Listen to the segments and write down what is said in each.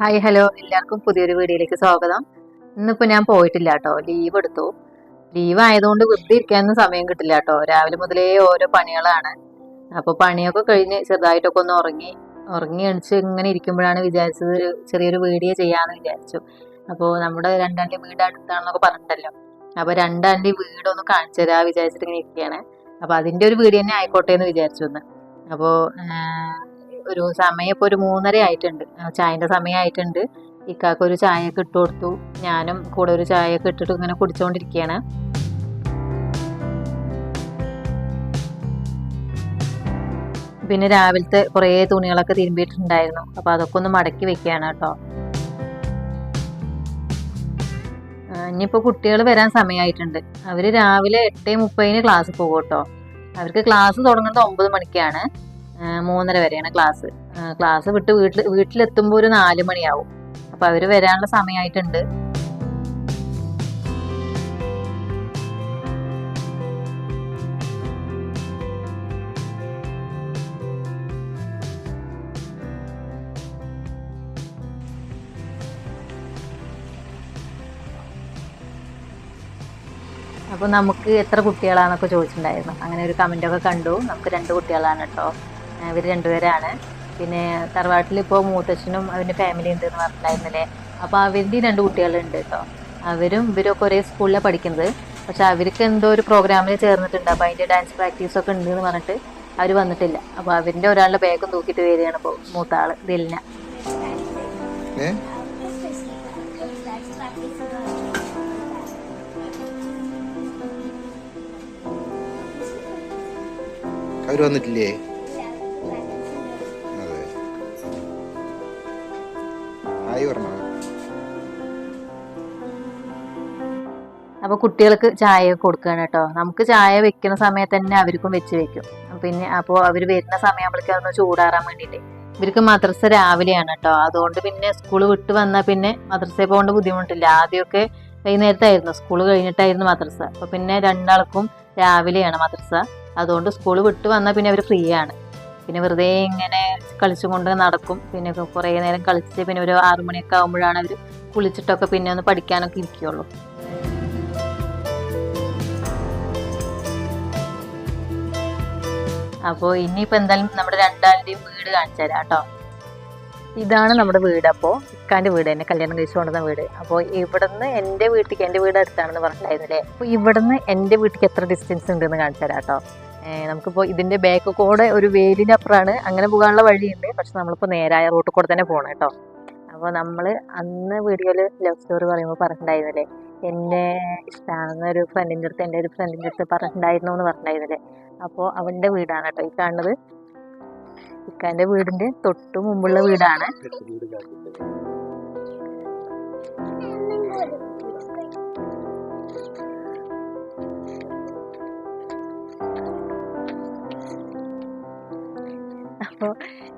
Hi hello എല്ലാവർക്കും പുതിയൊരു വീഡിയോയിലേക്ക് സ്വാഗതം. ഇന്നിപ്പോൾ ഞാൻ പോയിട്ടില്ല കേട്ടോ ലീവ് എടുത്തു. ലീവ് ആയതുകൊണ്ട് വെറുതെ ഇരിക്കാനൊന്നും സമയം കിട്ടില്ല കേട്ടോ. രാവിലെ മുതലേ ഓരോ പണികളാണ്. അപ്പോൾ പണിയൊക്കെ കഴിഞ്ഞ് ചെറുതായിട്ടൊക്കെ ഒന്ന് ഉറങ്ങി ഉറങ്ങി അണിച്ച് ഇങ്ങനെ ഇരിക്കുമ്പോഴാണ് വിചാരിച്ചത് ഒരു ചെറിയൊരു വീഡിയോ ചെയ്യാമെന്ന് വിചാരിച്ചു. അപ്പോൾ നമ്മുടെ രണ്ടാണ്ടി വീട് അടുത്താണെന്നൊക്കെ പറഞ്ഞിട്ടല്ലോ അപ്പോൾ രണ്ടാണ്ടി വീടൊന്ന് കാണിച്ചു തരാ വിചാരിച്ചിട്ട് ഇങ്ങനെ ഇരിക്കുകയാണ്. അപ്പോൾ അതിന്റെ ഒരു വീഡിയോ തന്നെ ആയിക്കോട്ടെ എന്ന് വിചാരിച്ചു ഒന്ന് അപ്പോൾ ഒരു സമയം ഇപ്പോൾ ഒരു മൂന്നര ആയിട്ടുണ്ട്. ചായന്റെ സമയമായിട്ടുണ്ട് ഇക്കാക്ക് ഒരു ചായയൊക്കെ ഇട്ട് കൊടുത്തു. ഞാനും കൂടെ ഒരു ചായയൊക്കെ ഇട്ടിട്ട് ഇങ്ങനെ കുടിച്ചുകൊണ്ടിരിക്കുകയാണ് പിന്നെ രാവിലത്തെ കുറേ തുണികളൊക്കെ തിരുമ്പിയിട്ടുണ്ടായിരുന്നു. അപ്പോൾ അതൊക്കെ ഒന്ന് മടക്കി വെക്കുകയാണ് കേട്ടോ. ഇനിയിപ്പോൾ കുട്ടികൾ വരാൻ സമയമായിട്ടുണ്ട്. അവർ രാവിലെ എട്ട് മുപ്പതിന് ക്ലാസ് പോകും കേട്ടോ. അവർക്ക് ക്ലാസ് തുടങ്ങുന്നത് ഒമ്പത് മണിക്കാണ്. മൂന്നര വരെയാണ് ക്ലാസ്. ക്ലാസ് വിട്ട് വീട്ടിൽ വീട്ടിലെത്തുമ്പോൾ ഒരു നാല് മണിയാവും. അപ്പൊ അവർ വരാനുള്ള സമയമായിട്ടുണ്ട് അപ്പോൾ നമുക്ക് എത്ര കുട്ടികളാണെന്നൊക്കെ ചോദിച്ചിട്ടുണ്ടായിരുന്നു. അങ്ങനെ ഒരു കമന്റൊക്കെ കണ്ടു. നമുക്ക് രണ്ട് കുട്ടികളാണ് കേട്ടോ ഇവർ രണ്ടുപേരാണ്. പിന്നെ തറവാട്ടിൽ ഇപ്പോൾ മൂത്തച്ഛനും അവന്റെ ഫാമിലി ഉണ്ട് എന്ന് പറഞ്ഞിട്ടുണ്ടായിരുന്നില്ലേ അപ്പോൾ അവരുടെയും രണ്ട് കുട്ടികളുണ്ട് കേട്ടോ. അവരും ഇവരൊക്കെ ഒരേ സ്കൂളിലാണ് പഠിക്കുന്നത്. പക്ഷെ അവർക്ക് എന്തോ ഒരു പ്രോഗ്രാമിൽ ചേർന്നിട്ടുണ്ട്. അപ്പോൾ അതിന്റെ ഡാൻസ് പ്രാക്ടീസ് ഒക്കെ ഉണ്ട് എന്ന് പറഞ്ഞിട്ട് അവർ വന്നിട്ടില്ല. അപ്പോൾ അവരിന്റെ ഒരാളുടെ ബാഗും തൂക്കിയിട്ട് വരികയാണ് ഇപ്പോൾ മൂത്ത ആൾ ദിലിന അവർ വന്നിട്ടില്ലേ? അപ്പോൾ കുട്ടികൾക്ക് ചായ കൊടുക്കുകയാണ് കേട്ടോ. നമുക്ക് ചായ വെക്കുന്ന സമയത്ത് തന്നെ അവർക്കും വെച്ച് വെക്കും. പിന്നെ അപ്പോൾ അവർ വരുന്ന സമയമാകുമ്പോഴേക്കും അതൊന്ന് ചൂടാറാൻ വേണ്ടിയിട്ട് ഇവർക്ക് മദ്രസ രാവിലെയാണ് കേട്ടോ. അതുകൊണ്ട് പിന്നെ സ്കൂൾ വിട്ട് വന്നാൽ പിന്നെ മദ്രസയിൽ പോകേണ്ട ബുദ്ധിമുട്ടില്ല. ആദ്യമൊക്കെ വൈകുന്നേരത്തായിരുന്നു. സ്കൂൾ കഴിഞ്ഞിട്ടായിരുന്നു മദ്രസ. അപ്പോൾ പിന്നെ രണ്ടാൾക്കും രാവിലെയാണ് മദ്രസ. അതുകൊണ്ട് സ്കൂൾ വിട്ട് വന്നാൽ പിന്നെ അവർ ഫ്രീ ആണ് പിന്നെ വെറുതെ ഇങ്ങനെ കളിച്ചുകൊണ്ട് നടക്കും. പിന്നെ കുറേ നേരം കളിച്ച് പിന്നെ ഒരു ആറുമണിയൊക്കെ ആകുമ്പോഴാണ് അവർ കുളിച്ചിട്ടൊക്കെ പിന്നെ ഒന്ന് പഠിക്കാനൊക്കെ ഇരിക്കുള്ളൂ. അപ്പോൾ ഇനിയിപ്പോൾ എന്തായാലും നമ്മുടെ രണ്ടാളുടെയും വീട് കാണിച്ചു തരാം കേട്ടോ. ഇതാണ് നമ്മുടെ വീട്. അപ്പോൾ ഇക്കാന്റെ വീട് എന്നെ കല്യാണം കഴിച്ചു കൊണ്ടുവന്ന വീട്. അപ്പോൾ ഇവിടുന്ന് എന്റെ വീട്ടിലേക്ക് എന്റെ വീട് അടുത്താണെന്ന് പറഞ്ഞിട്ടുണ്ടായിരുന്നില്ലേ? അപ്പോൾ ഇവിടുന്ന് എന്റെ വീട്ടിലേക്ക് എത്ര ഡിസ്റ്റൻസ് ഉണ്ടെന്ന് കാണിച്ചു തരാം കേട്ടോ. നമുക്കിപ്പോ ഇതിന്റെ ബാക്ക് കൂടെ ഒരു വേലിന്റെ അപ്പുറമാണ് അങ്ങനെ പോകാനുള്ള വഴിയുണ്ട്. പക്ഷെ നമ്മളിപ്പോൾ നേരായ റൂട്ടിൽ കൂടെ തന്നെ പോകണം കേട്ടോ. അപ്പോൾ നമ്മൾ അന്ന് വീഡിയോയിൽ ലവ് സ്റ്റോറി പറയുമ്പോൾ പറഞ്ഞിട്ടുണ്ടായിരുന്നില്ലേ? എന്നെ ഇഷ്ടമാണെന്ന് ഒരു ഫ്രണ്ടിന്റെ അടുത്ത് എന്റെ ഒരു ഫ്രണ്ടിന്റെ അടുത്ത് പറഞ്ഞിട്ടുണ്ടായിരുന്നു എന്ന് പറഞ്ഞിട്ടുണ്ടായിരുന്നില്ലേ? അപ്പോൾ അവന്റെ വീടാണ് കേട്ടോ ഈ കാണുന്നത്. ഇക്കാന്റെ വീടിന്റെ തൊട്ടു മുമ്പുള്ള വീടാണ്.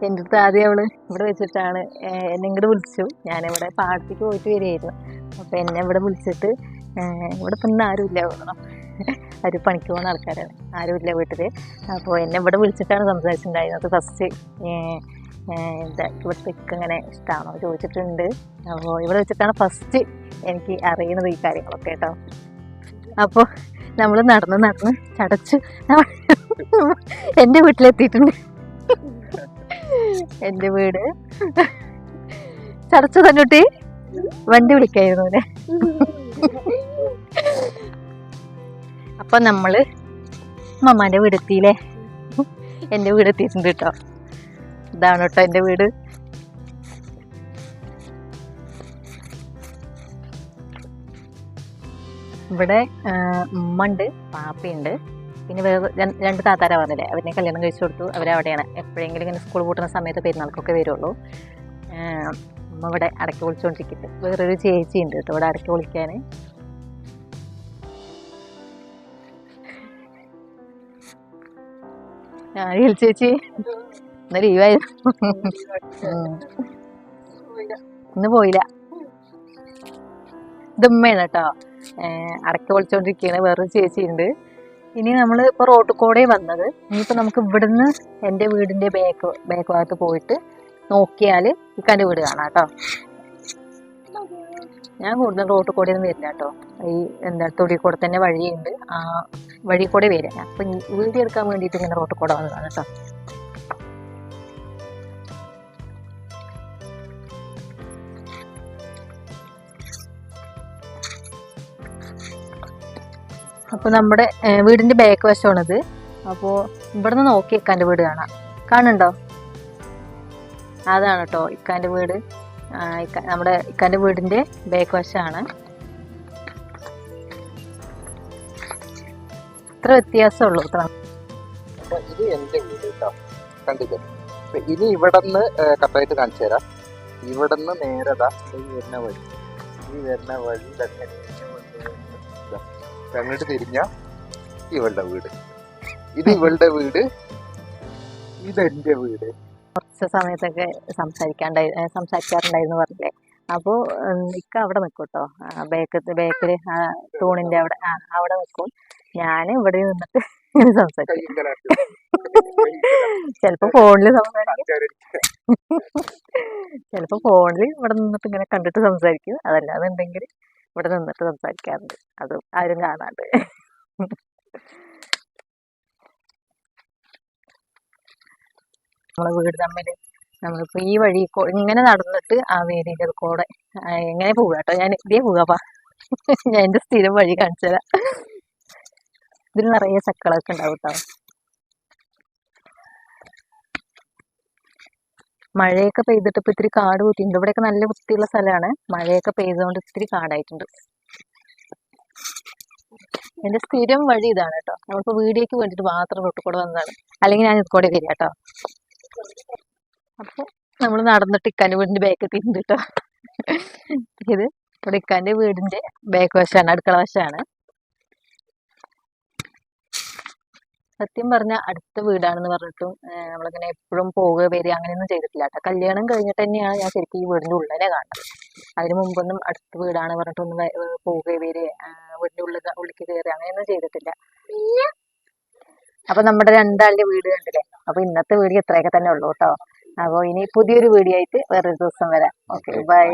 എന്റെ അടുത്ത് ആദ്യം അവൾ ഇവിടെ വെച്ചിട്ടാണ് എന്നെ ഇങ്ങോട്ട് വിളിച്ചു. ഞാനിവിടെ പാടത്തേക്ക് പോയിട്ട് വരികയായിരുന്നു. അപ്പോൾ എന്നെ ഇവിടെ വിളിച്ചിട്ട് ഇവിടെ ഇന്ന് ആരുമില്ല തോന്നണം ഒരു പണിക്ക് പോകുന്ന ആൾക്കാരാണ്. ആരുമില്ല വീട്ടിൽ അപ്പോൾ എന്നെ ഇവിടെ വിളിച്ചിട്ടാണ് സംസാരിച്ചിട്ടുണ്ടായിരുന്നത്. ഫസ്റ്റ് എന്താ ഇവിടുത്തെ ഇങ്ങനെ ഇഷ്ടമാണോ ചോദിച്ചിട്ടുണ്ട്. അപ്പോൾ ഇവിടെ വെച്ചിട്ടാണ് ഫസ്റ്റ് എനിക്ക് അറിയുന്നത് ഈ കാര്യങ്ങളൊക്കെ കേട്ടോ. അപ്പോൾ നമ്മൾ നടന്ന് നടന്ന് ചടച്ച് എന്റെ വീട്ടിലെത്തിയിട്ടുണ്ട്. എന്റെ വീട്. ചർച്ച തന്നുട്ടി. വണ്ടി വിളിക്കായിരുന്നു അല്ലെ അപ്പൊ നമ്മൾ മമ്മാന്റെ വീടെത്തിയില്ലേ? എന്റെ വീടെത്തിയിട്ടുണ്ട് കേട്ടോ. ഇതാണ് കേട്ടോ എന്റെ വീട്. ഇവിടെ ഉമ്മ ഉണ്ട് പാപ്പയുണ്ട്. പിന്നെ വേറെ രണ്ട് താത്താര പറഞ്ഞില്ലേ? അവരെ കല്യാണം കഴിച്ചു കൊടുത്തു. അവരവിടെയാണ്. എപ്പോഴെങ്കിലും ഇങ്ങനെ സ്കൂൾ പൂട്ടുന്ന സമയത്ത് പെരുന്നാൾക്കൊക്കെ വരുള്ളൂ. അമ്മ ഇവിടെ അടക്കി വിളിച്ചുകൊണ്ടിരിക്കുന്നത് വേറൊരു ചേച്ചി ഉണ്ട് കേട്ടോ ഇവിടെ അടക്കി വിളിക്കാൻ ആ ഹിൽ ചേച്ചി ഇന്ന് ലീവായിരുന്നു. ഇന്ന് പോയില്ല. ഇതുമ്മയാണ് കേട്ടോ. അടക്ക വിളിച്ചോണ്ടിരിക്കുകയാണ് വേറൊരു ചേച്ചി ഉണ്ട്. ഇനി നമ്മൾ ഇപ്പോൾ റോട്ടിൽ കൂടെ വന്നത്. ഇനിയിപ്പോൾ നമുക്ക് ഇവിടുന്ന് എന്റെ വീടിന്റെ ബാക്ക് ബാക്ക് ഭാഗത്ത് പോയിട്ട് നോക്കിയാൽ ഇക്കാന്റെ വീട് കാണാം കേട്ടോ. ഞാൻ കൂടുതൽ റോട്ടിൽ കൂടെ ഒന്നും വരില്ല കേട്ടോ. ഈ എന്താ തൊടി കൂടെ തന്നെ വഴിയുണ്ട്. ആ വഴി കൂടെ വരിക അപ്പം വീഡിയോ എടുക്കാൻ വേണ്ടിയിട്ട് ഇങ്ങനെ റോട്ടിൽ കൂടെ വന്നതാണ് കേട്ടോ. അപ്പോൾ നമ്മുടെ വീടിന്റെ ബാക്ക് വശമാണിത്. അപ്പോൾ ഇവിടുന്ന് നോക്കി ഇക്കാന്റെ വീട് കാണാം. കാണുന്നുണ്ടോ? അതാണ് കേട്ടോ ഇക്കാന്റെ വീട്. നമ്മുടെ ഇക്കാന്റെ വീടിന്റെ ബാക്ക് വശമാണ്. ഇത്ര വ്യത്യാസമുള്ളൂ ഇത് എന്റെ വീട് കേട്ടോ ഇനി ഇവിടെ നിന്ന് കറക്റ്റായിട്ട് കാണിച്ചു തരാം ഇവിടെ നിന്ന് നേരതാ ഈ വരുന്ന വഴി. ഈ വരുന്ന വഴി. ഇപ്പൊ അങ്ങോട്ട് തിരിഞ്ഞ ഇവളുടെ വീട്. ഇത് ഇവളുടെ വീട്. ഇതെന്റെ വീട്. കുറച്ച് സമയത്തൊക്കെ സംസാരിക്കാണ്ടായി സംസാരിക്കാറുണ്ടായിരുന്നു പറഞ്ഞില്ലേ? അപ്പോൾ ഇക്ക അവിടെ നിൽക്കും കേട്ടോ ബേക്ക് ബേക്കിൽ തൂണിന്റെ അവിടെ അവിടെ നിൽക്കും ഞാൻ ഇവിടെ നിന്നിട്ട് സംസാരിക്കും. ചെലപ്പോ ഫോണിൽ സംസാരിക്കും. ചിലപ്പോൾ ഫോണിൽ ഇവിടെ നിന്നിട്ട് ഇങ്ങനെ കണ്ടിട്ട് സംസാരിക്കും. അതല്ലാന്നുണ്ടെങ്കിൽ ഇവിടെ നിന്നിട്ട് സംസാരിക്കാറുണ്ട്. അത് ആരും കാണാണ്ട്. നമ്മളെ വീട് തമ്മിൽ നമ്മളിപ്പോ ഈ വഴി ഇങ്ങനെ നടന്നിട്ട് ആ വേദിയിൽ കൂടെ എങ്ങനെ പോവുക കേട്ടോ? ഞാൻ ഇതേ പോവാപ്പാ ഞാൻ എന്റെ സ്ഥിരം വഴി കാണിച്ചു തരാം ഇതിൽ നിറയെ ചക്കളൊക്കെ ഉണ്ടാവും കേട്ടോ മഴയൊക്കെ പെയ്തിട്ട് ഇപ്പൊ ഇത്തിരി കാട് കൂട്ടിയിട്ടുണ്ട്. ഇവിടെയൊക്കെ നല്ല വൃത്തിയുള്ള സ്ഥലമാണ്. മഴയൊക്കെ പെയ്തുകൊണ്ട് ഇത്തിരി കാടായിട്ടുണ്ട്. എന്റെ സ്ഥിരം വഴി ഇതാണ് കേട്ടോ. നമ്മളിപ്പോ വീഡിയോക്ക് വേണ്ടിട്ട് മാത്രം റോട്ടിൽ കൂടെ വന്നതാണ്. അല്ലെങ്കിൽ ഞാൻ ഇതുകൂടെ വരിക കേട്ടോ. അപ്പൊ നമ്മൾ നടന്നിട്ട് ഇക്കാന്റെ വീടിന്റെ ബാക്ക് എത്തിയിട്ടുണ്ട് കേട്ടോ. ഇത് ഇവിടെ ഇക്കാന്റെ വീടിന്റെ ബാക്ക് വശമാണ് അടുക്കള വശമാണ്. സത്യം പറഞ്ഞ അടുത്ത വീടാണെന്ന് പറഞ്ഞിട്ടും നമ്മളിങ്ങനെ എപ്പോഴും പോവുക വരിക അങ്ങനെയൊന്നും ചെയ്തിട്ടില്ല കേട്ടോ. കല്യാണം കഴിഞ്ഞിട്ട് തന്നെയാണ് ഞാൻ ശരിക്കും ഈ വീടിന്റെ ഉള്ളിനെ കാണുന്നത്. അതിന് മുമ്പൊന്നും അടുത്ത വീടാണ് പറഞ്ഞിട്ടൊന്നും പോവുക വരിക വീടിന്റെ ഉള്ളിൽ ഉള്ളിക്ക് കയറുക അങ്ങനെയൊന്നും ചെയ്തിട്ടില്ല. അപ്പൊ നമ്മുടെ രണ്ടാളുടെ വീട് കണ്ടില്ലേ? അപ്പൊ ഇന്നത്തെ വീഡിയോ ഇത്രയൊക്കെ തന്നെ ഉള്ളൂ കേട്ടോ. അപ്പൊ ഇനി പുതിയൊരു വീഡിയോ ആയിട്ട് വേറൊരു ദിവസം വരാം. Okay bye